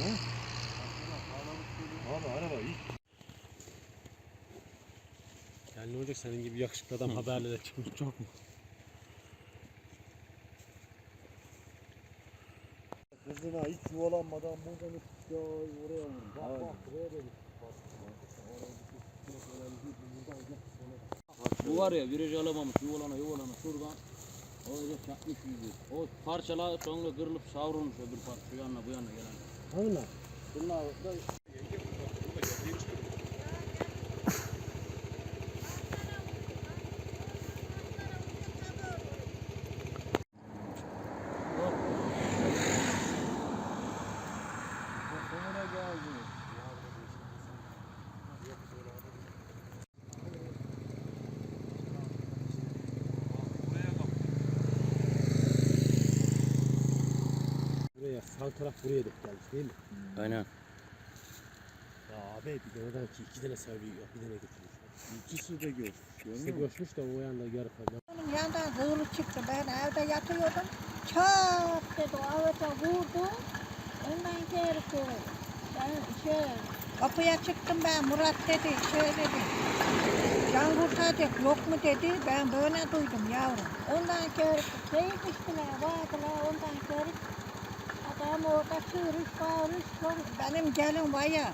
He? Abi araba ilk. Yani ne olacak senin gibi yakışıklı adam haberlere çıkmış çok mu? Kızına hiç yuvalanmadan buradan ya oraya vurur. Bak bak buraya da bu var ya viraj alamamış yuvalana yuvalana şuradan o çakmış yüzü. O parçalar sonra kırılıp savrulmuş öbür parça şu yanına bu yanına gelen. Hangi Bunlar da Sonuna geldi. Buraya sağ taraf buraya denk gelmiş değil mi? Aynen. Ya abi bir tane daha iki, iki tane serviyi yok. Bir tane getirmiş. İkisi de göç. İşte göçmüş de o yanda yarı falan. Onun yandan hığırı çıktı. Ben evde yatıyordum. Çat dedi o avete vurdu. Ondan geri koydu. Ben şey, kapıya çıktım ben. Murat dedi, şey dedi. Can kurtaracak yok mu dedi. Ben böyle duydum yavrum. Ondan geri şey düştüler, vardılar. Ondan geri adam orada çığırış, bağırış. Benim gelin var ya.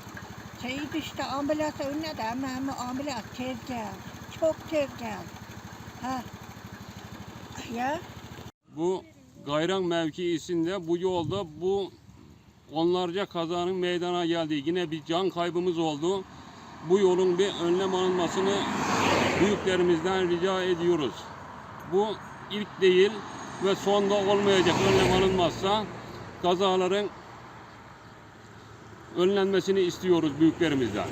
Şey düştü ambulansa önüne de ama ama ambulans tez geldi. Çok tez geldi. Ha. Ya. Bu Gayran mevkiisinde bu yolda bu onlarca kazanın meydana geldiği yine bir can kaybımız oldu. Bu yolun bir önlem alınmasını büyüklerimizden rica ediyoruz. Bu ilk değil ve son da olmayacak önlem alınmazsa kazaların önlenmesini istiyoruz büyüklerimizden.